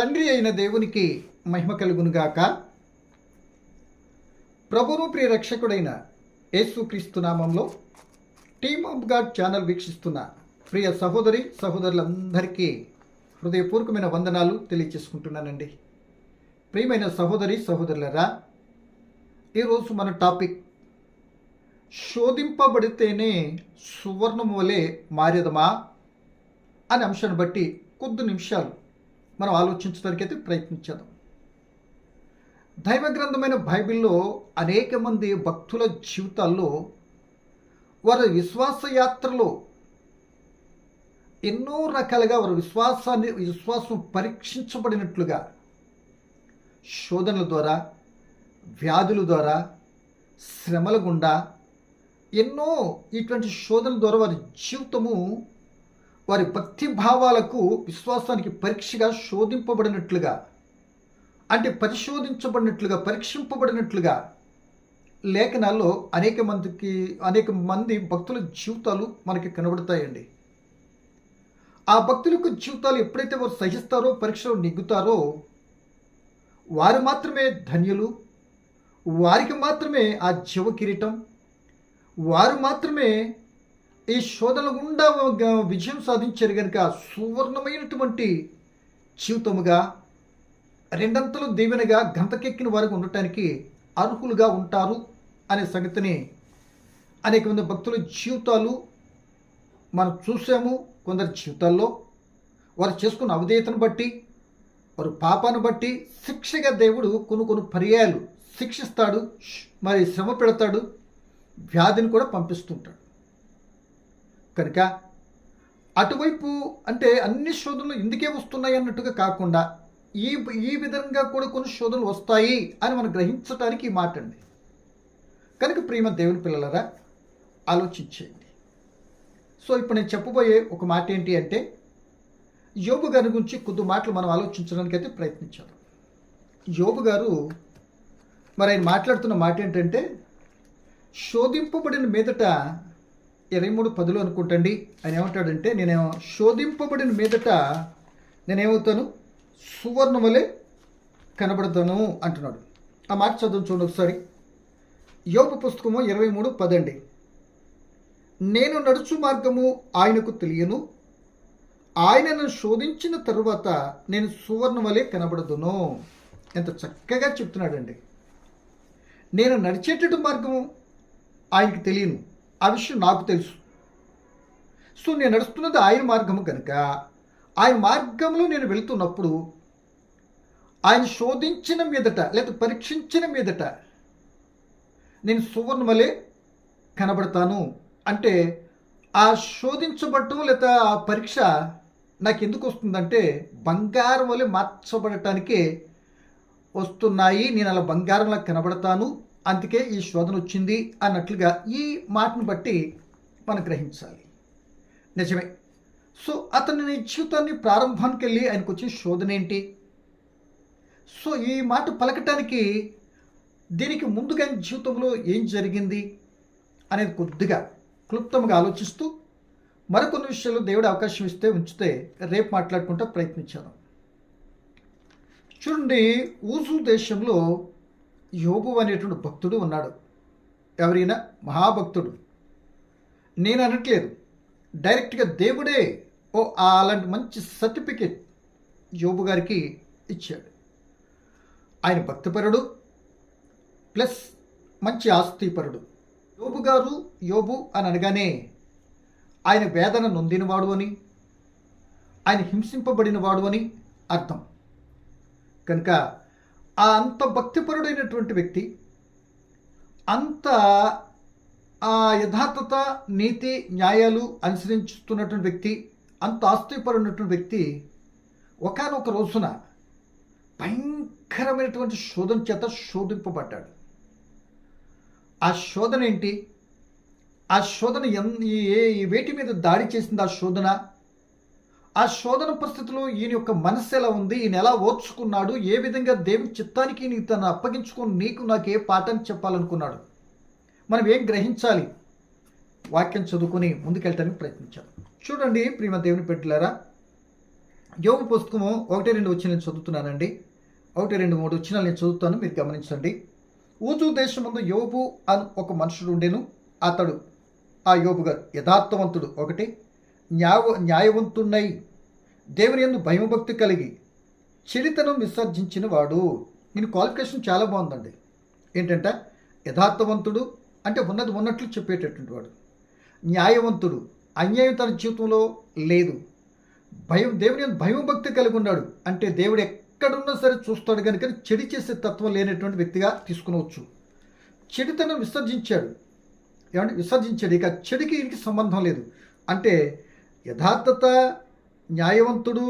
తండ్రి అయిన దేవునికి మహిమ కలుగునుగాక. ప్రభును ప్రియ రక్షకుడైన యేసుక్రీస్తు నామంలో టీమ్ ఆఫ్ గాడ్ ఛానల్ వీక్షిస్తున్న ప్రియ సహోదరి సహోదరులందరికీ హృదయపూర్వకమైన వందనాలు తెలియచేసుకుంటున్నానండి. ప్రియమైన సహోదరి సహోదరులరా ఈరోజు మన టాపిక్ శోధింపబడితేనే సువర్ణము వలె మారేదమా? అనే అంశాన్ని బట్టి కొద్ది నిమిషాలు మనం ఆలోచించడానికి అయితే ప్రయత్నించేద్దాం. దైవ గ్రంథమైన బైబిల్లో అనేక మంది భక్తుల జీవితాల్లో వారి విశ్వాస యాత్రలో ఎన్నో రకాలుగా వారి విశ్వాసాన్ని విశ్వాసం పరీక్షించబడినట్లుగా శోధనల ద్వారా వ్యాధుల ద్వారా శ్రమల గుండా ఎన్నో ఇటువంటి శోధనల ద్వారా వారి జీవితము వారి భక్తి భావాలకు విశ్వాసానికి పరీక్షగా శోధింపబడినట్లుగా అంటే పరిశోధించబడినట్లుగా పరీక్షింపబడినట్లుగా లేఖనాల్లో అనేక మందికి అనేక మంది భక్తుల జీవితాలు మనకి కనబడతాయండి. ఆ భక్తులకు జీవితాలు ఎప్పుడైతే వారు సహిస్తారో పరీక్షలు నెగ్గుతారో వారు మాత్రమే ధన్యులు వారికి మాత్రమే ఆ జీవ కిరీటం వారు మాత్రమే ఈ శోధన గుండా విజయం సాధించారు కనుక సువర్ణమైనటువంటి జీవితముగా రెండంతలు దీవెనగా గంతకెక్కిన వారికి ఉండటానికి అర్హులుగా ఉంటారు అనే సంగతిని అనేక మంది భక్తుల జీవితాలు మనం చూసాము. కొందరి జీవితాల్లో వారు చేసుకున్న అవధేయతను బట్టి వారు పాపాన్ని బట్టి శిక్షగా దేవుడు కొన్ని కొన్ని పర్యాయాలు శిక్షిస్తాడు మరి శ్రమ పెడతాడు వ్యాధిని కూడా పంపిస్తుంటాడు. కనుక అటువైపు అంటే అన్ని శోధనలు ఇందుకే వస్తున్నాయి అన్నట్టుగా కాకుండా ఈ ఈ విధంగా కూడా కొన్ని శోధనలు వస్తాయి అని మనం గ్రహించడానికి ఈ మాట అండి. కనుక ప్రియమ దేవుని పిల్లలరా ఆలోచించేయండి. సో ఇప్పుడు నేను చెప్పబోయే ఒక మాట ఏంటి అంటే యోబు గారి గురించి కొద్ది మాటలు మనం ఆలోచించడానికి అయితే ప్రయత్నించాలి. యోబు గారు మరి ఆయన మాట్లాడుతున్న మాట ఏంటంటే శోధింపబడిన మీదట ఇరవై మూడు పదులు అనుకుంటండి. ఆయన ఏమంటాడంటే నేను శోధింపబడిన మీదట నేనేమవుతాను? సువర్ణములే కనబడతాను అంటున్నాడు. ఆ మాట చదువు చూడండి ఒకసారి. యోగ పుస్తకము ఇరవై మూడు పదండి. నేను నడుచు మార్గము ఆయనకు తెలియను. ఆయనను శోధించిన తరువాత నేను సువర్ణం వలె కనబడదును. ఎంత చక్కగా చెప్తున్నాడండి. నేను నడిచేటట్టు మార్గము ఆయనకు తెలియను. ఆ విషయం నాకు తెలుసు. సో నేను నడుస్తున్నది ఆయన మార్గము కనుక ఆయన మార్గంలో నేను వెళుతున్నప్పుడు ఆయన శోధించిన మీదట లేదా పరీక్షించిన మీదట నేను సువర్ణమలే కనబడతాను. అంటే ఆ శోధించబడటం లేదా ఆ పరీక్ష నాకు ఎందుకు వస్తుందంటే బంగారం వలె మార్చబడటానికి వస్తున్నాయి. నేను అలా బంగారంలా కనబడతాను. అందుకే ఈ శోధన వచ్చింది అన్నట్లుగా ఈ మాటను బట్టి మనం గ్రహించాలి. నిజమే. సో అతని జీవితాన్ని ప్రారంభానికి వెళ్ళి ఆయనకు వచ్చే శోధన ఏంటి? సో ఈ మాట పలకటానికి దీనికి ముందుగా ఆయన జీవితంలో ఏం జరిగింది అనేది కొద్దిగా క్లుప్తంగా ఆలోచిస్తూ మరికొన్ని విషయాలు దేవుడు అవకాశం ఇస్తే ఉంచితే రేపు మాట్లాడుకుంటా ప్రయత్నించాను చూడండి ఊజు దేశంలో యోబు అనేటువంటి భక్తుడు ఉన్నాడు. ఎవరైనా మహాభక్తుడు. నేను అనట్లేదు. డైరెక్ట్గా దేవుడే ఓ అలాంటి మంచి సర్టిఫికేట్ యోబు గారికి ఇచ్చాడు. ఆయన భక్తిపరుడు ప్లస్ మంచి ఆస్తిపరుడు. యోబు గారు యోబు అని అనగానే ఆయన వేదన నొందినవాడు అని ఆయన హింసింపబడినవాడు అని అర్థం. కనుక ఆ అంత భక్తిపరుడైనటువంటి వ్యక్తి అంత ఆ యథార్థత నీతి న్యాయాలు అనుసరించుతున్నటువంటి వ్యక్తి అంత ఆస్తిపరున్నటువంటి వ్యక్తి ఒకనొక రోజున భయంకరమైనటువంటి శోధన చేత శోధింపబడ్డాడు. ఆ శోధన ఏంటి ఆ శోధన ఎన్ ఈ- ఏ ఈ వేటి మీద దాడి చేసింది ఆ శోధన? ఆ శోధన పరిస్థితిలో ఈయన యొక్క మనస్సు ఎలా ఉంది? ఈయన ఎలా ఓర్చుకున్నాడు? ఏ విధంగా దేవుని చిత్తానికి నీ తను అప్పగించుకొని నీకు నాకు ఏ పాఠాన్ని చెప్పాలనుకున్నాడు? మనం ఏం గ్రహించాలి? వాక్యం చదువుకొని ముందుకెళ్ళటానికి ప్రయత్నించాలి. చూడండి ప్రియమ దేవుని పెట్టారా యోగు పుస్తకము ఒకటి రెండు వచ్చిన నేను చదువుతున్నానండి. ఒకటి రెండు మూడు వచ్చిన నేను చదువుతాను మీరు గమనించండి. ఊజు దేశమందు యోబు అని ఒక మనుషుడు ఉండేను. అతడు ఆ యోబు గారు యథార్థవంతుడు ఒకటి. న్యాయ న్యాయవంతుడై దేవుని ఎందు భయభక్తి కలిగి చెడితనం విసర్జించిన వాడు నేను క్వాలిఫికేషన్ చాలా బాగుందండి. ఏంటంటే? యథార్థవంతుడు అంటే ఉన్నది ఉన్నట్లు చెప్పేటటువంటి వాడు న్యాయవంతుడు అన్యాయం తన జీవితంలో లేదు. భయం దేవుని యందు భయం భక్తి కలిగి ఉన్నాడు. అంటే దేవుడు ఎక్కడున్నా సరే చూస్తాడు కనుక చెడి చేసే తత్వం లేనటువంటి వ్యక్తిగా తీసుకునవచ్చు. చెడితనం విసర్జించాడు. ఏమంటే విసర్జించాడు. ఇక చెడికి ఇంటికి సంబంధం లేదు. అంటే యథార్థత న్యాయవంతుడు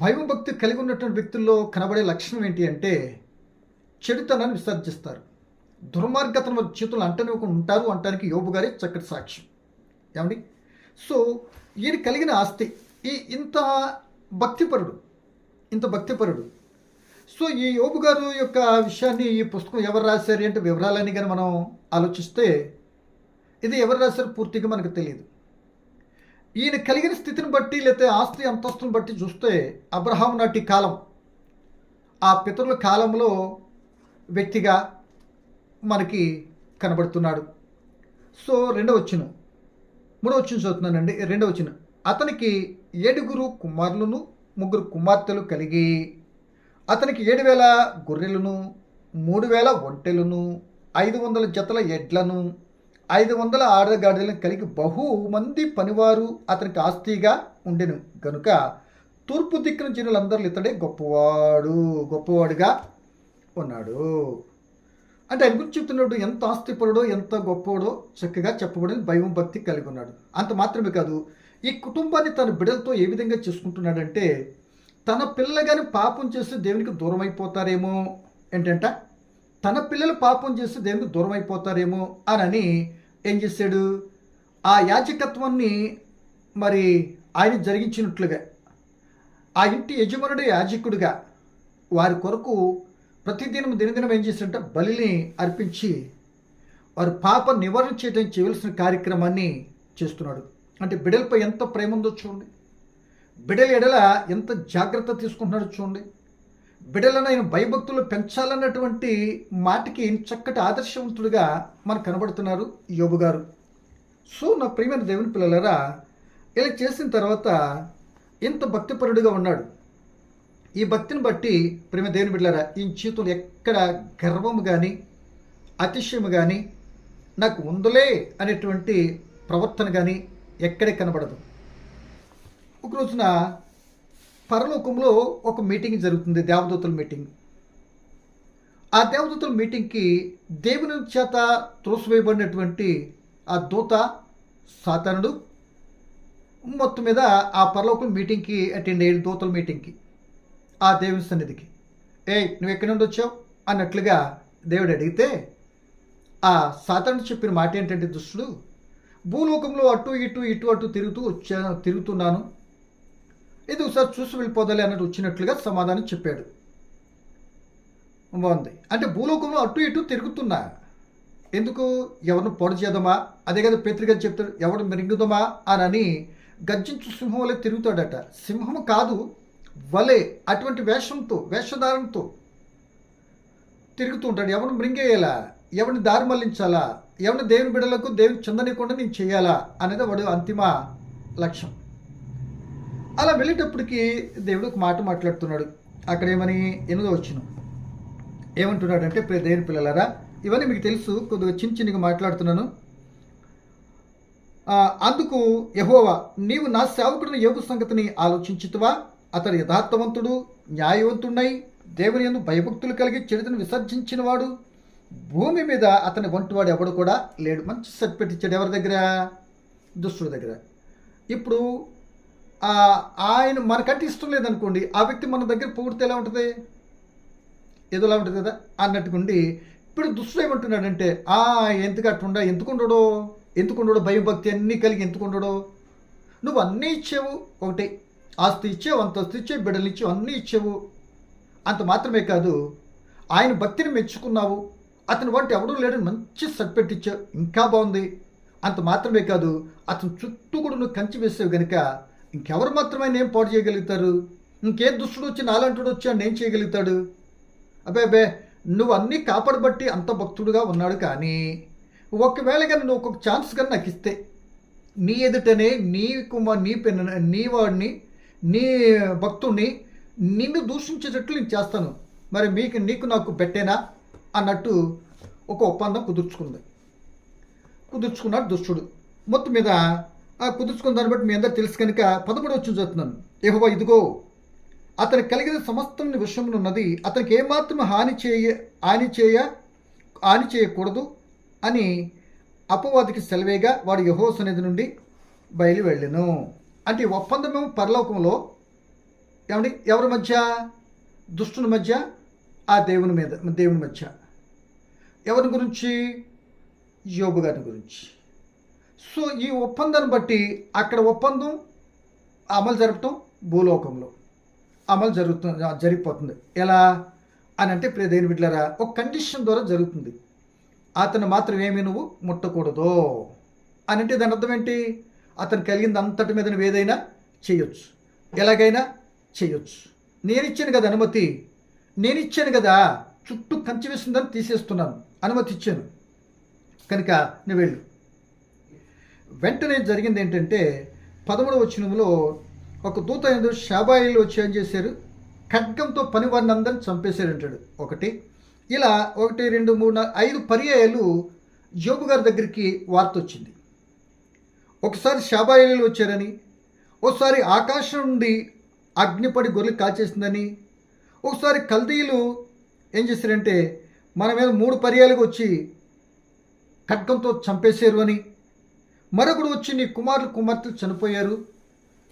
భయం భక్తి కలిగి ఉన్నటువంటి వ్యక్తుల్లో కనబడే లక్షణం ఏంటి అంటే చెడుతనాన్ని విసర్జిస్తారు. దుర్మార్గతను వారి చేతులు అంటనివ్వకుండా ఉంటారు అంటానికి యోబు గారి చక్కటి సాక్ష్యం. ఏమండి? సో ఈయన కలిగిన ఆస్తి ఈ ఇంత భక్తిపరుడు ఇంత భక్తిపరుడు. సో ఈ యోబు గారు యొక్క విషయాన్ని ఈ పుస్తకం ఎవరు రాశారు అంటే వివరాలని కానీ మనం ఆలోచిస్తే ఇది ఎవరు రాశారు పూర్తిగా మనకు తెలియదు. ఈయన కలిగిన స్థితిని బట్టి లేకపోతే ఆస్తి అంతస్తుని బట్టి చూస్తే అబ్రహాం నాటి కాలం ఆ పితరుల కాలంలో వ్యక్తిగా మనకి కనబడుతున్నాడు. సో రెండవ వచ్చిన మూడవ వచ్చిన చదువుతున్నానండి. రెండవ వచ్చిన అతనికి ఏడుగురు కుమారులను ముగ్గురు కుమార్తెలు కలిగి అతనికి ఏడు వేల గొర్రెలను మూడు వేల ఒంటెలను ఐదు వందల జతల ఎడ్లను ఐదు వందల ఆడగాడిలను కలిగి బహుమంది పనివారు అతనికి ఆస్తిగా ఉండెను. గనుక తూర్పు దిక్కున జనులందరూ ఇతడే గొప్పవాడు గొప్పవాడుగా ఉన్నాడు. అంటే ఆయన గురించి చెప్తున్నాడు ఎంత ఆస్తిపరుడో ఎంత గొప్పవాడో చక్కగా చెప్పబడిన భయం భక్తి కలిగి ఉన్నాడు. అంత మాత్రమే కాదు ఈ కుటుంబాన్ని తన బిడ్డలతో ఏ విధంగా చేసుకుంటున్నాడంటే తన పిల్లలు కానీ పాపం చేస్తే దేవునికి దూరం అయిపోతారేమో ఏంటంట? తన పిల్లలు పాపం చేస్తే దేవునికి దూరం అయిపోతారేమో అని ఏం చేశాడు? ఆ యాజకత్వాన్ని మరి ఆయన జరిగించినట్లుగా ఆ ఇంటి యజమానుడు యాజకుడిగా వారి కొరకు ప్రతిదినం దినదినం ఏం చేశాడంటే బలిని అర్పించి వారి పాప నివారణ చేయడానికి చేయవలసిన కార్యక్రమాన్ని చేస్తున్నాడు. అంటే బిడ్డలపై ఎంత ప్రేమ ఉందో చూడండి. బిడ్డల ఎడల ఎంత జాగ్రత్త తీసుకుంటున్నాడో చూడండి. బిడ్డలను ఆయన భయభక్తులు పెంచాలన్నటువంటి మాటకి చక్కటి ఆదర్శవంతుడిగా మనకు కనబడుతున్నారు యోబు గారు. సో నా ప్రియమైన దేవుని పిల్లలరా ఇలా చేసిన తర్వాత ఇంత భక్తిపరుడుగా ఉన్నాడు. ఈ భక్తిని బట్టి ప్రేమ దేవుని బిడ్డలారా ఈ జీవితంలో ఎక్కడ గర్వము కానీ అతిశయము కానీ నాకు ఉందలే అనేటువంటి ప్రవర్తన కానీ ఎక్కడే కనబడదు. ఒక రోజున పరలోకంలో ఒక మీటింగ్ జరుగుతుంది దేవదూతల మీటింగ్. ఆ దేవదూతల మీటింగ్కి దేవుని చేత త్రోసివేయబడినటువంటి ఆ దూత సాతానుడు మొత్తం మీద ఆ పరలోకం మీటింగ్కి అటెండ్ అయ్యాడు దూతల మీటింగ్కి ఆ దేవుని సన్నిధికి. ఏ నువ్వు ఎక్కడి నుండి వచ్చావు? అన్నట్లుగా దేవుడు అడిగితే ఆ సాతాను చెప్పిన మాట ఏంటంటే దుష్టుడు భూలోకంలో అటు ఇటు ఇటు అటు తిరుగుతూ వచ్చా తిరుగుతున్నాను. ఇది ఒకసారి చూసి వెళ్ళిపోదాలి అన్నట్టు వచ్చినట్లుగా సమాధానం చెప్పాడు. బాగుంది. అంటే భూలోకంలో అటు ఇటు తిరుగుతున్నా. ఎందుకు? ఎవరిని పొడ చేద్దామా? అదే కదా పేత్రిక చెప్తాడు ఎవరు మెరుగుదామా అని గర్జించు సింహం వలె తిరుగుతాడట. సింహం కాదు వలే అటువంటి వేషంతో వేషధారంతో తిరుగుతూ ఉంటాడు ఎవరిని మృంగేయాలా? ఎవరిని దారి మళ్ళించాలా? ఎవరిని దేవుని బిడలకు దేవుని చెందనీయకుండా నేను చేయాలా? అనేది వాడు అంతిమ లక్ష్యం. అలా వెళ్ళేటప్పటికి దేవుడు ఒక మాట మాట్లాడుతున్నాడు. అక్కడ ఏమని ఎనిమిదో వచ్చిన ఏమంటున్నాడంటే దేవుని పిల్లలారా ఇవన్నీ మీకు తెలుసు కొద్దిగా చిన్న చిన్నగా మాట్లాడుతున్నాను. అందుకు యహోవా నీవు నా సేవకుడిని యోగు సంగతిని ఆలోచించుతువా? అతడు యథార్థవంతుడు న్యాయవంతుడై దేవుని ఎందు భయభక్తులు కలిగి చెడుతను విసర్జించిన వాడు. భూమి మీద అతని వంటివాడు ఎవడు కూడా లేడు. మంచి సర్టిఫికెట్ ఇచ్చాడు ఎవరి దగ్గర? దుష్టుడి దగ్గర. ఇప్పుడు ఆయన మనకంటే ఇష్టం లేదనుకోండి ఆ వ్యక్తి మన దగ్గర పొగిడితే ఎలా ఉంటుంది? ఏదోలా ఉంటుంది కదా? అన్నట్టుకుండి ఇప్పుడు దుష్టుడు ఏమంటున్నాడంటే ఆ ఎందుకు అట్టుండా ఎందుకుండడో ఎందుకుండడో భయం భక్తి అన్నీ కలిగి ఎందుకుండడో నువ్వు అన్నీ ఇచ్చావు ఒకటి ఆస్తి ఇచ్చావు అంతస్తు ఇచ్చావు బిడ్డలు ఇచ్చావు అన్నీ ఇచ్చావు. అంత మాత్రమే కాదు ఆయన భక్తిని మెచ్చుకున్నావు అతని వంటి ఎవడూ లేడని మంచి సర్పెట్ ఇచ్చావు ఇంకా బాగుంది. అంత మాత్రమే కాదు అతని చుట్టూ కూడా నువ్వు కంచి వేసావు కనుక ఇంకెవరు మాత్రమే ఏం పాడు చేయగలుగుతారు? ఇంకే దుష్టుడు వచ్చి నాలంటుడు వచ్చి ఆయన ఏం చేయగలుగుతాడు? అబ్బే అబ్బే నువ్వు అన్నీ కాపాడబట్టి అంత భక్తుడుగా ఉన్నాడు కానీ ఒకవేళ కానీ నువ్వు ఒక ఛాన్స్ కానీ నాకు ఇస్తే నీ ఎదుటనే నీ కుమార్ నీ పిన్న నీ వాడిని నీ భక్తుడిని నిన్ను దూషించేటట్లు నేను చేస్తాను. మరి మీకు నీకు నాకు పెట్టేనా? అన్నట్టు ఒక ఒప్పందం కుదుర్చుకుంది. కుదుర్చుకున్నాడు దుష్టుడు. మొత్తం మీద కుదుర్చుకున్న దాన్ని బట్టి మీ అందరు తెలుసు కనుక పదమూడు వచ్చి చదువుతున్నాను. ఏహోవా ఇదిగో అతను కలిగిన సమస్తం విషయంలో ఉన్నది అతనికి ఏమాత్రం హాని చేయ హాని చేయ హాని చేయకూడదు అని అపవాదికి సెలవేగా వాడు యహో సన్నిధి నుండి బయలు వెళ్ళాను అంటే ఈ ఒప్పందమేమో పరలోకంలో ఏమండి? ఎవరి మధ్య? దుష్టుని మధ్య? ఆ దేవుని మీద దేవుని మధ్య. ఎవరి గురించి? యోబు గారి గురించి. సో ఈ ఒప్పందాన్ని బట్టి అక్కడ ఒప్పందం అమలు జరపటం భూలోకంలో. అమలు జరుగుతుంది జరిగిపోతుంది. ఎలా? అని అంటే ప్రియ దేని బిడ్డలారా ఒక కండిషన్ ద్వారా జరుగుతుంది. అతను మాత్రం ఏమీ నువ్వు ముట్టకూడదు అని అంటే దాని అర్థం ఏంటి? అతను కలిగింది అంతటి మీద నువ్వు ఏదైనా చేయొచ్చు. ఎలాగైనా చేయొచ్చు. నేను ఇచ్చాను కదా అనుమతి. నేను ఇచ్చాను కదా. చుట్టూ కంచి వేసిందని తీసేస్తున్నాను. అనుమతి ఇచ్చాను. కనుక నువ్వు వెళ్ళు. వెంటనే జరిగింది ఏంటంటే పదమూడవ వచనంలో ఒక దూత ఎందు షాబాయిలు వచ్చి ఏం చేశారు? ఖడ్గంతో పని వారిని అందరిని చంపేశారంటాడు ఒకటి. ఇలా ఒకటి రెండు మూడు నాలుగు ఐదు పర్యాయాలు జోబు గారి దగ్గరికి వార్త వచ్చింది. ఒకసారి షాబాయిలు వచ్చారని ఒకసారి ఆకాశం నుండి అగ్నిపడి గొర్రెలు కాల్చేసిందని ఒకసారి కల్దీలు ఏం చేశారంటే మన మీద మూడు పర్యాలుగా వచ్చి ఖడ్గంతో చంపేశారు అని మరొకడు వచ్చి నీ కుమారులు కుమార్తెలు చనిపోయారు.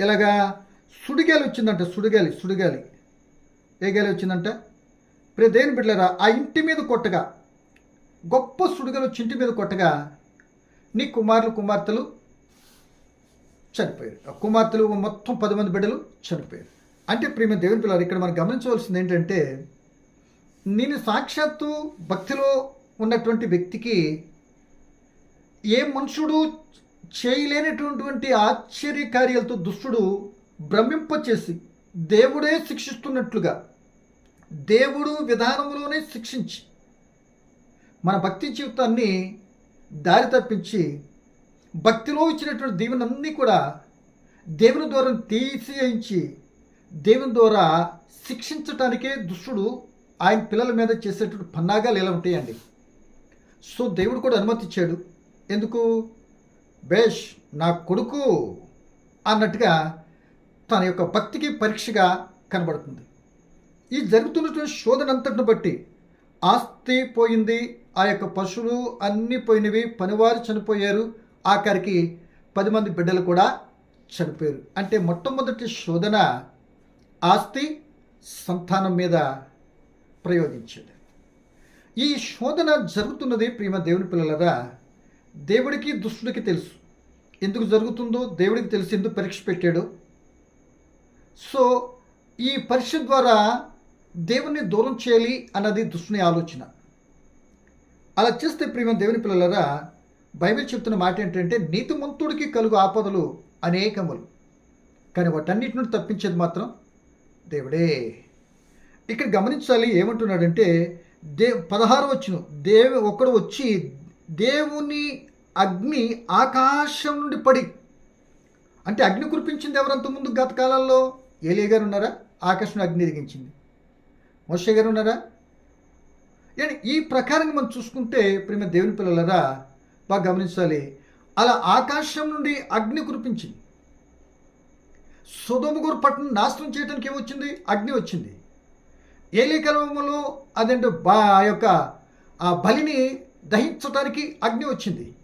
ఇలాగా సుడిగాలి వచ్చిందంట సుడిగాలి సుడిగాలి. ఏ గాలి వచ్చిందంట? ఇప్పుడు దేని బిడ్డలరా ఆ ఇంటి మీద కొట్టగా గొప్ప సుడిగాలి వచ్చి ఇంటి మీద కొట్టగా నీ కుమారులు కుమార్తెలు చనిపోయారు. ఆ కుమార్తెలు మొత్తం పది మంది బిడ్డలు చనిపోయారు. అంటే ప్రేమ దేవుని పిల్లలు ఇక్కడ మనం గమనించవలసింది ఏంటంటే నేను సాక్షాత్తు భక్తిలో ఉన్నటువంటి వ్యక్తికి ఏ మనుషుడు చేయలేనటువంటి ఆశ్చర్య కార్యాలతో దుష్టుడు భ్రమింపచేసి దేవుడే శిక్షిస్తున్నట్లుగా దేవుడు విధానంలోనే శిక్షించి మన భక్తి జీవితాన్ని దారి తప్పించి భక్తిలో ఇచ్చినటువంటి దీవెనన్నీ కూడా దేవుని ద్వారా తీసేయించి దేవుని ద్వారా శిక్షించటానికే దుష్టుడు ఆయన పిల్లల మీద చేసేటువంటి పన్నాగాలు ఎలా ఉంటాయండి. సో దేవుడు కూడా అనుమతిచ్చాడు. ఎందుకు? బేష్ నా కొడుకు అన్నట్టుగా తన యొక్క భక్తికి పరీక్షగా కనబడుతుంది. ఈ జరుగుతున్నటువంటి శోధన అంతటిని బట్టి ఆస్తి పోయింది ఆ యొక్క పశువులు అన్నీ పోయినవి పనివారు చనిపోయారు ఆఖరికి పది మంది బిడ్డలు కూడా చనిపోయారు. అంటే మొట్టమొదటి శోధన ఆస్తి సంతానం మీద ప్రయోగించింది. ఈ శోధన జరుగుతున్నది ప్రియమ దేవుని పిల్లలరా దేవుడికి దుష్టుడికి తెలుసు. ఎందుకు జరుగుతుందో దేవుడికి తెలిసి ఎందుకు పరీక్ష పెట్టాడు. సో ఈ పరీక్ష ద్వారా దేవుణ్ణి దూరం చేయాలి అన్నది దుష్టుని ఆలోచన. అలా చేస్తే ప్రియమ దేవుని పిల్లలరా బైబిల్ చెప్తున్న మాట ఏంటంటే నీతిమంతుడికి కలుగు ఆపదలు అనేకములు. కానీ వాటన్నిటి నుండి తప్పించేది మాత్రం దేవుడే. ఇక్కడ గమనించాలి ఏమంటున్నాడంటే దే పదహారు వచ్చిన దేవు ఒకడు వచ్చి దేవుని అగ్ని ఆకాశం నుండి పడి అంటే అగ్ని కురిపించింది ఎవరంత ముందు గత కాలంలో ఏలియ గారు ఉన్నారా? ఆకాశం అగ్ని దిగించింది మోషే గారు ఉన్నారా? ఏంటి ఈ ప్రకారంగా మనం చూసుకుంటే ప్రేమ దేవుని పిల్లలరా బాగా గమనించాలి. అలా ఆకాశం నుండి అగ్ని కురిపించింది. సుధముగురు పట్టణం నాశనం చేయడానికి ఏమొచ్చింది? అగ్ని వచ్చింది. ఏలి కలవములో అదేంటో బా ఆ యొక్క ఆ బలిని దహించడానికి అగ్ని వచ్చింది.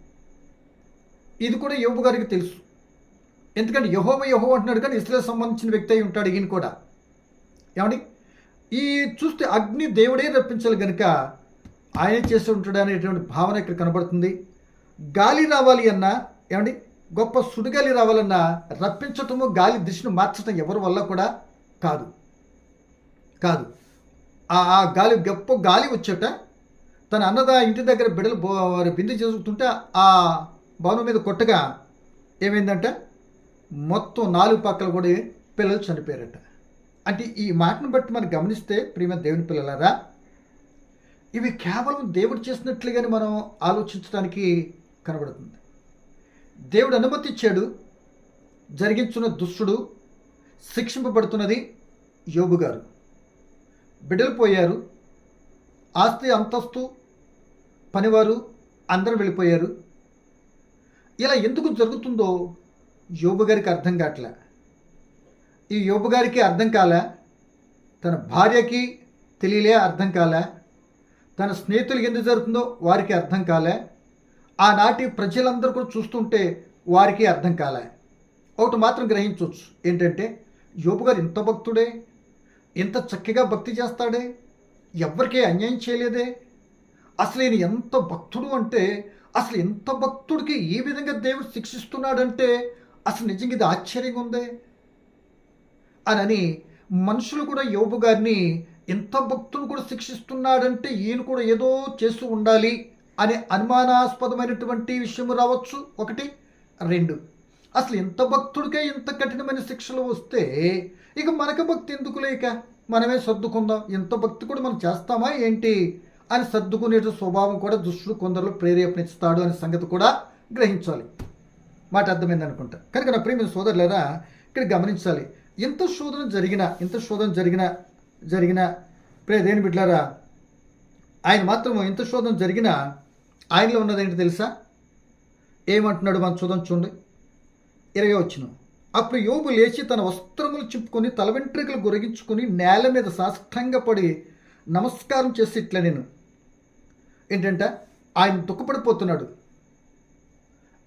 ఇది కూడా యోబు గారికి తెలుసు. ఎందుకంటే యహోవ యహో అంటున్నాడు కానీ ఇస్రాయల్ సంబంధించిన వ్యక్తి అయి ఉంటాడు ఈయన కూడా. ఏమండి? ఈ చూస్తే అగ్ని దేవుడే రప్పించాలి కనుక ఆయన చేసి ఉంటాడు అనేటువంటి భావన ఇక్కడ కనబడుతుంది. గాలి రావాలి అన్నా ఏమండి? గొప్ప సుడిగాలి రావాలన్నా రప్పించటము గాలి దిశను మార్చటం ఎవరి వల్ల కూడా కాదు. కాదు. ఆ గాలి గొప్ప గాలి వచ్చేట తన అన్నద ఇంటి దగ్గర బిడలు బో- బిందు చేసుకుంటుంటే ఆ భవనం మీద కొట్టగా ఏమైందంటే? మొత్తం నాలుగు పక్కల కూడా పిల్లలు చనిపోయారట. అంటే ఈ మాటను బట్టి మనం గమనిస్తే ప్రియమ దేవుని పిల్లలారా ఇవి కేవలం దేవుడు చేసినట్లుగానే మనం ఆలోచించడానికి కనబడుతుంది. దేవుడు అనుమతి ఇచ్చాడు జరిగించున్న దుష్టుడు శిక్షింపబడుతున్నది యోబు గారు. బిడ్డలు పోయారు ఆస్తి అంతస్తు పనివారు అందరూ వెళ్ళిపోయారు. ఇలా ఎందుకు జరుగుతుందో యోబు గారికి అర్థం కావట్లే ఈ యోబు గారికి అర్థం కాలే? తన భార్యకి తెలియలే అర్థం కాలే? తన స్నేహితులకి ఎందుకు జరుగుతుందో వారికి అర్థం కాలే? ఆనాటి ప్రజలందరూ కూడా చూస్తుంటే వారికి అర్థం కాలే? ఒకటి మాత్రం గ్రహించవచ్చు. ఏంటంటే యోబు గారు ఇంత భక్తుడే ఇంత చక్కగా భక్తి చేస్తాడే ఎవరికీ అన్యాయం చేయలేదే అసలు ఈయన ఎంత భక్తుడు అంటే అసలు ఎంత భక్తుడికి ఏ విధంగా దేవుడు శిక్షిస్తున్నాడంటే అసలు నిజంగా ఇది ఆశ్చర్యంగా ఉందే? అని మనుషులు కూడా యోబు గారిని ఎంత భక్తుడు కూడా శిక్షిస్తున్నాడంటే ఈయన కూడా ఏదో చేస్తూ ఉండాలి అనే అనుమానాస్పదమైనటువంటి విషయం రావచ్చు. ఒకటి. రెండు. అసలు ఎంత భక్తుడికే ఇంత కఠినమైన శిక్షలు వస్తే ఇక మనకు భక్తి ఎందుకు లేక? మనమే సర్దుకుందాం. ఎంత భక్తి కూడా మనం చేస్తామా ఏంటి? అని సర్దుకునే స్వభావం కూడా దుష్టుడు కొందరు ప్రేరేపణిస్తాడు అనే సంగతి కూడా గ్రహించాలి. మాట అర్థమైంది అనుకుంటా. కనుక నా ప్రేమ సోదరులారా ఇక్కడ గమనించాలి. ఇంత శోధన జరిగిన ఇంత శోధన జరిగిన జరిగిన ప్రే దేని బిడ్లారా ఆయన మాత్రం ఇంత శోధన జరిగిన ఆయనలో ఉన్నదేంటి తెలుసా? ఏమంటున్నాడు మన చూద్దాం చూడండి. ఇరవై వచ్చిన. అప్పుడు యోబు లేచి తన వస్త్రములు చింపుకొని తల వెంట్రుకలు గొరిగించుకొని నేల మీద సాష్టంగా నమస్కారం చేసి ఇట్లా నేను. ఏంటంటే ఆయన దుఃఖపడిపోతున్నాడు.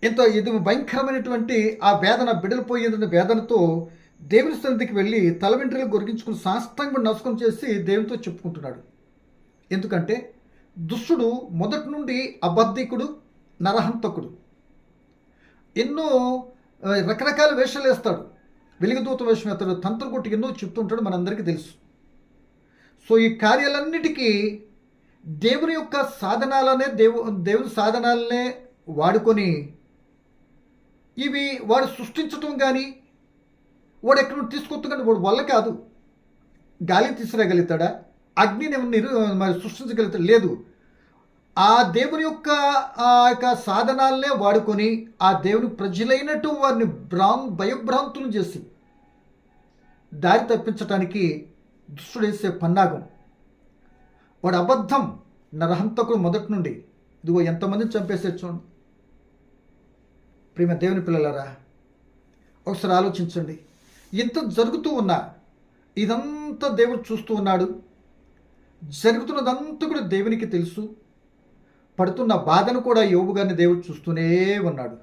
ఎంతో ఇది భయంకరమైనటువంటి ఆ వేదన బిడలు వేదనతో దేవుని సన్నిధికి వెళ్ళి తల వెంట్రుకలు గొరిగించుకుని సాష్టంగా నమస్కారం చేసి దేవునితో చెప్పుకుంటున్నాడు. ఎందుకంటే దుష్టుడు మొదటి నుండి అబద్ధికుడు నరహంతకుడు. ఎన్నో రకరకాల వేషాలు వేస్తాడు. వెలుగుదూత వేషం వేస్తాడు తంత్రకొట్టి ఎన్నో చెప్తుంటాడు మనందరికీ తెలుసు. సో ఈ కార్యాలన్నిటికీ దేవుని యొక్క సాధనాలనే దేవు దేవుని సాధనాలనే వాడుకొని ఇవి వాడు సృష్టించటం కానీ వాడు ఎక్కడ నుండి కానీ వాడు వల్ల కాదు. గాలి తీసుకురాగలుగుతాడా అగ్నిని నిరు మరి సృష్టించగలుగుతాడు? లేదు. ఆ దేవుని యొక్క ఆ యొక్క సాధనాలనే వాడుకొని ఆ దేవుని ప్రజలైనట్టు వారిని భ్రాం భయభ్రాంతులు చేసి దారి తప్పించటానికి దుష్టుడేసే పన్నాగం. వాడు అబద్ధం నరహంతకుడు మొదటి నుండి. ఇదిగో ఎంతమందిని చంపేసే చూడండి. ప్రేమ దేవుని పిల్లలారా ఒకసారి ఆలోచించండి. ఇంత జరుగుతూ ఉన్నా ఇదంతా దేవుడు చూస్తూ ఉన్నాడు. జరుగుతున్నదంతా కూడా దేవునికి తెలుసు. పడుతున్న బాధను కూడా యోగు గారిని దేవుడు చూస్తూనే ఉన్నాడు.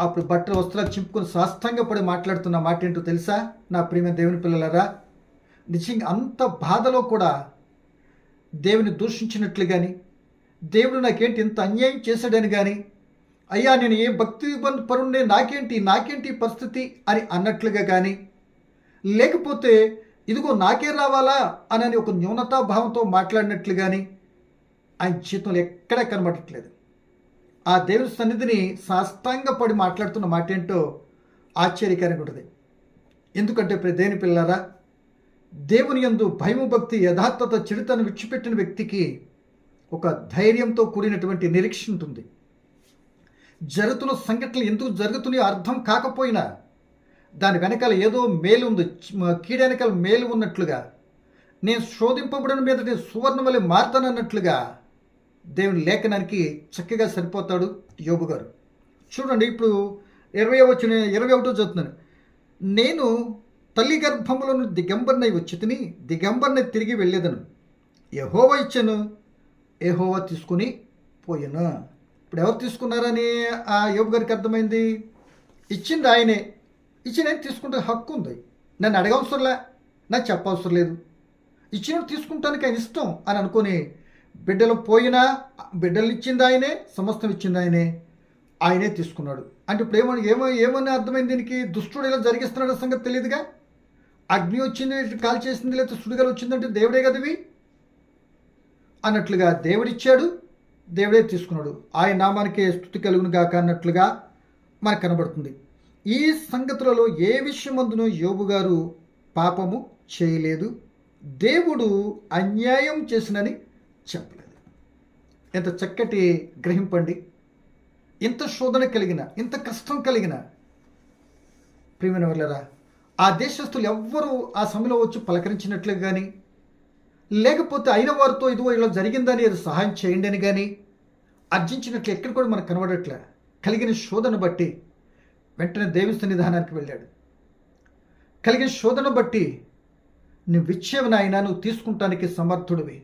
అప్పుడు బట్టల వస్త్రాలు చింపుకొని శాస్త్రంగా పడి మాట్లాడుతున్న మాట ఏంటో తెలుసా? నా ప్రేమ దేవుని పిల్లలరా నిజంగా అంత బాధలో కూడా దేవుని దూషించినట్లు కానీ దేవుడు నాకేంటి ఇంత అన్యాయం చేశాడని కానీ అయ్యా నేను ఏ భక్తి పరుణ్ణే నాకేంటి నాకేంటి పరిస్థితి అని అన్నట్లుగా కానీ లేకపోతే ఇదిగో నాకే రావాలా అని ఒక న్యూనతాభావంతో మాట్లాడినట్లు కానీ ఆయన జీవితంలో ఎక్కడా కనబడట్లేదు. ఆ దేవుని సన్నిధిని సాష్టాంగపడి మాట్లాడుతున్న మాట ఏంటో ఆశ్చర్యకరంగా ఉంటుంది. ఎందుకంటే ప్రతి దేని పిల్లరా దేవుని యందు భయము భక్తి యథార్థత చిరుతను విడిచిపెట్టిన వ్యక్తికి ఒక ధైర్యంతో కూడినటువంటి నిరీక్ష ఉంటుంది. జరుగుతున్న సంఘటనలు ఎందుకు జరుగుతున్నాయో అర్థం కాకపోయినా దాని వెనకాల ఏదో మేలు ఉంది. కీడ వెనకాల మేలు ఉన్నట్లుగా నేను శోధింపబడిన మీద నేను సువర్ణ వలె మారుతానన్నట్లుగా దేవుని లేఖనానికి చక్కగా సరిపోతాడు యోబు గారు. చూడండి ఇప్పుడు ఇరవై వచ్చిన ఇరవై ఒకటో చదువుతున్నాను. నేను తల్లి గర్భములను నుండి దిగంబర్నై వచ్చి తిని తిరిగి వెళ్ళేదను. యహోవా ఇచ్చాను యహోవా తీసుకుని పోయాను. ఇప్పుడు ఎవరు తీసుకున్నారని ఆ యోబు గారికి అర్థమైంది? ఇచ్చింది ఆయనే. ఇచ్చి నేను తీసుకుంటే హక్కు ఉంది. నన్ను అడగవసరంలే నాకు చెప్పవసరం లేదు. ఇచ్చిన తీసుకుంటానికి ఆయన ఇష్టం అని అనుకుని బిడ్డలు పోయినా బిడ్డలు ఇచ్చింది ఆయనే సమస్తం ఇచ్చింది ఆయనే. ఆయనే తీసుకున్నాడు. అంటే ఇప్పుడు ఏమని ఏమో ఏమని అర్థమైంది దీనికి? దుష్టుడు ఇలా జరిగిస్తున్నాడు సంగతి తెలియదుగా? అగ్ని వచ్చింది కాల్ చేసింది లేకపోతే సుడిగలు వచ్చిందంటే దేవుడే కదవి అన్నట్లుగా దేవుడిచ్చాడు దేవుడే తీసుకున్నాడు. ఆయన నామానికి స్థుతి కలుగును గాక అన్నట్లుగా మనకు కనబడుతుంది. ఈ సంగతులలో ఏ విషయమందును యోబు గారు పాపము చేయలేదు. దేవుడు అన్యాయం చేసినని చెప్పలేదు. ఎంత చక్కటి గ్రహింపండి. ఇంత శోధన కలిగిన ఇంత కష్టం కలిగిన. ప్రియమైన వాళ్ళరా ఆ దేశస్తులు ఎవ్వరూ ఆ సమయంలో వచ్చి పలకరించినట్లు కానీ లేకపోతే అయిన వారితో ఇదిగో ఇలా జరిగిందని అది సహాయం చేయండి అని కానీ అర్జించినట్లు ఎక్కడ కూడా మనకు కనబడట్లే. కలిగిన శోధన బట్టి వెంటనే దేవి నిధానానికి వెళ్ళాడు. కలిగిన శోధన బట్టి నువ్వు విచ్చేవి నాయన నువ్వు తీసుకుంటానికి సమర్థుడివి.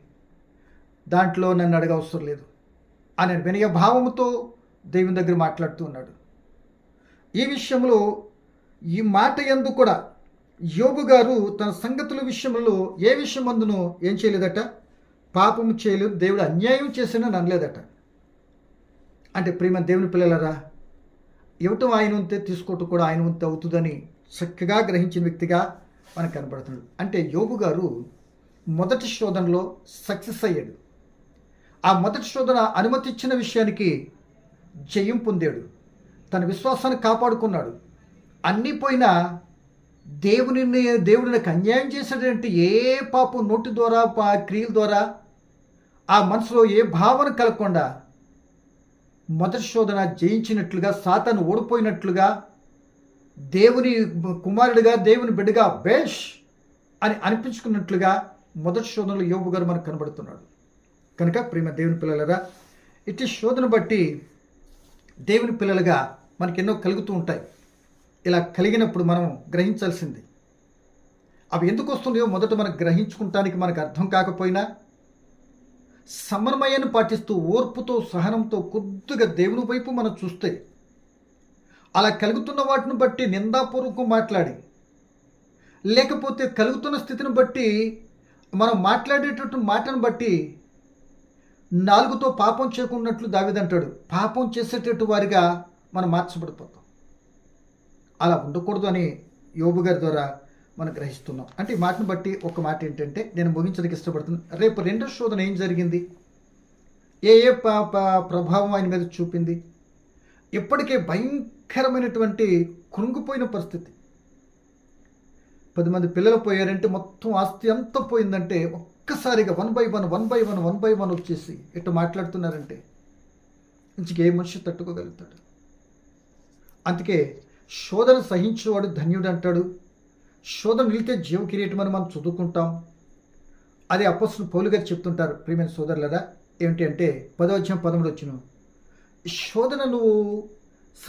దాంట్లో నన్ను అడగవసరం లేదు అని వినయ భావముతో దేవుని దగ్గర మాట్లాడుతూ ఉన్నాడు. ఈ విషయంలో ఈ మాట ఎందు కూడా యోగు గారు తన సంగతుల విషయంలో ఏ విషయం అందునో ఏం చేయలేదట? పాపం చేయలేదు దేవుడు అన్యాయం చేసినా అనలేదట అంటే ప్రేమ దేవుని పిల్లలరా ఇవ్వటం ఆయన ఉంటే తీసుకోవటం కూడా ఆయన ఉంటే అవుతుందని చక్కగా గ్రహించిన వ్యక్తిగా మనకు కనబడుతున్నాడు అంటే యోగు గారు మొదటి శోధనలో సక్సెస్ అయ్యాడు. ఆ మొదటి శోధన అనుమతి ఇచ్చిన విషయానికి జయం పొందాడు. తన విశ్వాసాన్ని కాపాడుకున్నాడు. అన్నీ పోయినా దేవుని దేవుడిని అన్యాయం చేసేటంటే ఏ పాపం నోటి ద్వారా పా క్రియల ద్వారా ఆ మనసులో ఏ భావన కలగకుండా మొదటి శోధన జయించినట్లుగా సాతాను ఓడిపోయినట్లుగా దేవుని కుమారుడిగా దేవుని బిడ్డగా బేష్ అని అనిపించుకున్నట్లుగా మొదటి శోధనలో యోగు గారు మనకు కనబడుతున్నాడు. కనుక ప్రేమ దేవుని పిల్లలరా ఇట్టి శోధన బట్టి దేవుని పిల్లలుగా మనకి ఎన్నో కలుగుతూ ఉంటాయి. ఇలా కలిగినప్పుడు మనం గ్రహించాల్సింది. అవి ఎందుకు వస్తున్నాయో మొదట మనం గ్రహించుకుంటానికి మనకు అర్థం కాకపోయినా సమన్వయాన్ని పాటిస్తూ ఓర్పుతో సహనంతో కొద్దిగా దేవుని వైపు మనం చూస్తే అలా కలుగుతున్న వాటిని బట్టి నిందాపూర్వకం మాట్లాడి లేకపోతే కలుగుతున్న స్థితిని బట్టి మనం మాట్లాడేటట్టు మాటను బట్టి నాలుగుతో పాపం చేయకున్నట్లు దావిదంటాడు పాపం చేసేటట్టు వారిగా మనం మార్చబడిపోతాం. అలా ఉండకూడదు అని యోబు గారి ద్వారా మనం గ్రహిస్తున్నాం. అంటే ఈ మాటను బట్టి ఒక మాట ఏంటంటే నేను ముగించడానికి ఇష్టపడుతున్నాను రేపు రెండో శోధన ఏం జరిగింది? ఏ ఏ ప- ప్రభావం ఆయన మీద చూపింది? ఇప్పటికే భయంకరమైనటువంటి కృంగిపోయిన పరిస్థితి. పది మంది పిల్లలు పోయారంటే మొత్తం ఆస్తి ఎంత పోయిందంటే ఒక్కసారిగా one by one one by one one by one వచ్చేసి ఇటు మాట్లాడుతున్నారంటే ఇంచుకే ఏ మనిషి తట్టుకోగలుగుతాడు? అందుకే శోధన సహించేవాడు ధన్యుడు అంటాడు. శోధన నిలితే జీవ కిరీటం అని మనం చదువుకుంటాం. అది అప్పస్సు పౌలు గారు చెప్తుంటారు ప్రియమైన సోదరులరా ఏమిటి అంటే పదవధ్యం పదమూడు వచ్చిన శోధన నువ్వు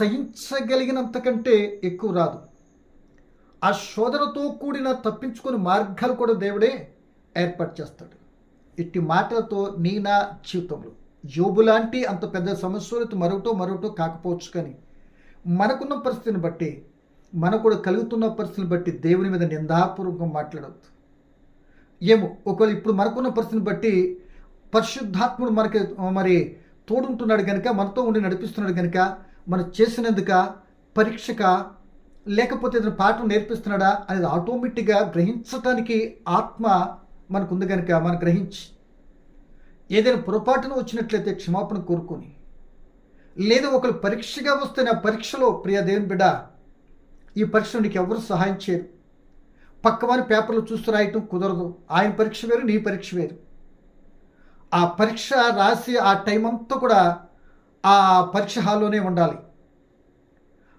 సహించగలిగినంతకంటే ఎక్కువ రాదు. ఆ శోధనతో కూడిన తప్పించుకుని మార్గాలు కూడా దేవుడే ఏర్పాటు చేస్తాడు. ఇట్టి మాటలతో నీ నా జీవితంలో. యోబు లాంటి అంత పెద్ద సమస్యలతో మరొకటో మరొకటో కాకపోవచ్చు కానీ మనకున్న పరిస్థితిని బట్టి మనకు కూడా కలుగుతున్న పరిస్థితిని బట్టి దేవుని మీద నిందాపూర్వకంగా మాట్లాడవద్దు. ఏమో ఒకవేళ ఇప్పుడు మనకున్న పరిస్థితిని బట్టి పరిశుద్ధాత్ముడు మనకి మరి తోడుంటున్నాడు కనుక మనతో ఉండి నడిపిస్తున్నాడు కనుక మనం చేసినందుక పరీక్షక లేకపోతే ఏదైనా పాఠం నేర్పిస్తున్నాడా అనేది ఆటోమేటిక్గా గ్రహించటానికి ఆత్మ మనకు ఉంది కనుక మనం గ్రహించి ఏదైనా పొరపాటున వచ్చినట్లయితే క్షమాపణ కోరుకొని లేదా ఒకరు పరీక్షగా వస్తున్న పరీక్షలో ప్రియ దేవుని బిడ్డ ఈ పరీక్ష నీకు ఎవరు సహాయం చేయరు. పక్కవారి పేపర్లు చూస్తూ రాయటం కుదరదు. ఆయన పరీక్ష వేరు నీ పరీక్ష వేరు. ఆ పరీక్ష రాసి ఆ టైం అంతా కూడా ఆ పరీక్ష హాల్లోనే ఉండాలి.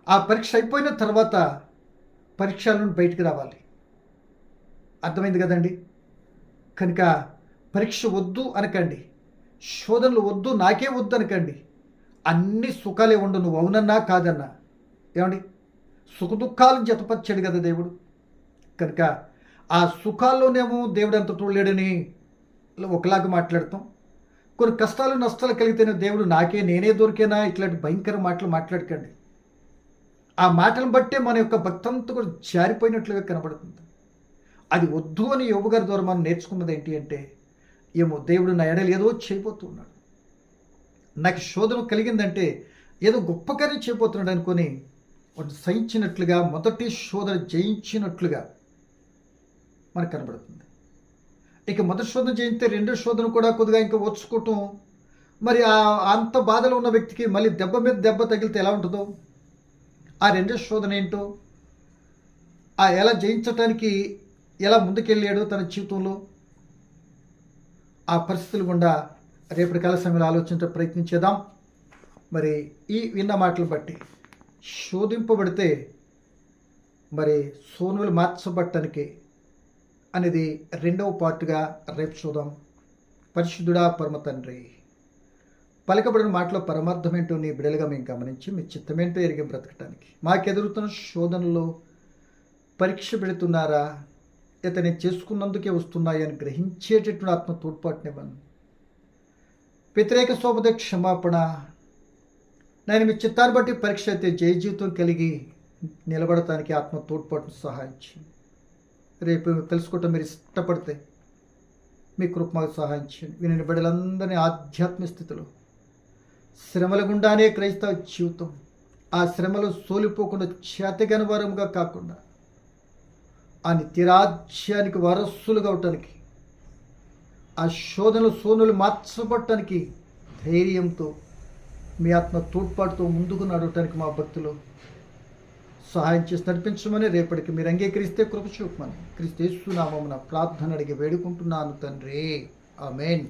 ఆ పరీక్ష అయిపోయిన తర్వాత పరీక్షల నుండి బయటికి రావాలి. అర్థమైంది కదండి? కనుక పరీక్ష వద్దు అనకండి. శోధనలు వద్దు నాకే వద్దు అనకండి. అన్ని సుఖాలే ఉండు నువ్వు అవునన్నా కాదన్నా. ఏమండి? సుఖ దుఃఖాలను జతపరిచాడు కదా దేవుడు. కనుక ఆ సుఖాల్లోనేమో దేవుడు అంత తోడలేడని ఒకలాగా మాట్లాడతాం. కొన్ని కష్టాలు నష్టాలు కలిగితేనే దేవుడు నాకే నేనే దొరికేనా? ఇట్లాంటి భయంకర మాటలు మాట్లాడకండి. ఆ మాటలను బట్టే మన యొక్క భక్తంతా కూడా జారిపోయినట్లుగా కనబడుతుంది. అది వద్దు అని యువగారి గారి ద్వారా మనం నేర్చుకున్నది ఏంటి అంటే ఏమో దేవుడు నా ఎడలు ఏదో చేయబోతున్నాడు నాకు శోధన కలిగిందంటే ఏదో గొప్ప కార్యం చేయబోతున్నాడు అనుకొని వాడు సహించినట్లుగా మొదటి శోధన జయించినట్లుగా మనకు కనబడుతుంది. ఇక మొదటి శోధన జయితే రెండో శోధన కూడా కొద్దిగా ఇంకా వచ్చుకోవటం మరి ఆ అంత బాధలో ఉన్న వ్యక్తికి మళ్ళీ దెబ్బ మీద దెబ్బ తగిలితే ఎలా ఉంటుందో? ఆ రెండో శోధన ఏంటో? ఆ ఎలా జయించటానికి ఎలా ముందుకెళ్ళాడో తన జీవితంలో? ఆ పరిస్థితులు గుండా రేపటి కాల సమయంలో ఆలోచించే ప్రయత్నించేద్దాం. మరి ఈ విన్న మాటలు బట్టి శోధింపబడితే మరి సోనులు మార్చబట్టనికి అనేది రెండవ పార్ట్గా రేపు చూద్దాం. పరిశుద్ధుడా పరమ తండ్రి పలకబడిన మాటలో పరమార్థమేంటో నీ బిడలుగా మేము గమనించి మీ చిత్తమేంటో ఎరిగి బ్రతకటానికి మాకెదురుతున్న శోధనలో పరీక్ష పెడుతున్నారా? ఇతని చేసుకున్నందుకే వస్తున్నాయని గ్రహించేటటువంటి ఆత్మ తోడ్పాటునివ్వండి. వ్యతిరేక శోభద క్షమాపణ. నేను మీ చిత్తాన్ని బట్టి పరీక్ష అయితే జయ జీవితం కలిగి నిలబడటానికి ఆత్మ తోడ్పాటును సహాయం రేపు తెలుసుకోవటం మీరు ఇష్టపడితే మీ కృప మాకు సహాయించండి చేయండి విని బిడ్డలందరినీ ఆధ్యాత్మిక స్థితిలో శ్రమల గుండానే క్రైస్తవ జీవితం ఆ శ్రమలు సోలిపోకుండా చేతగని వారముగా కాకుండా ఆ నిత్యరాజ్యానికి వారసులుగా అవటానికి ఆ శోధనలు సోనులు మార్చబడటానికి ధైర్యంతో మీ ఆత్మ తోడ్పాటుతో ముందుకు నడవటానికి మా భక్తులు సహాయం చేసి నడిపించమని రేపటికి మీరు అంగీకరిస్తే కృప చూపమని క్రీస్తు నామమున ప్రార్థన అడిగి వేడుకుంటున్నాను తండ్రి. ఆమెన్.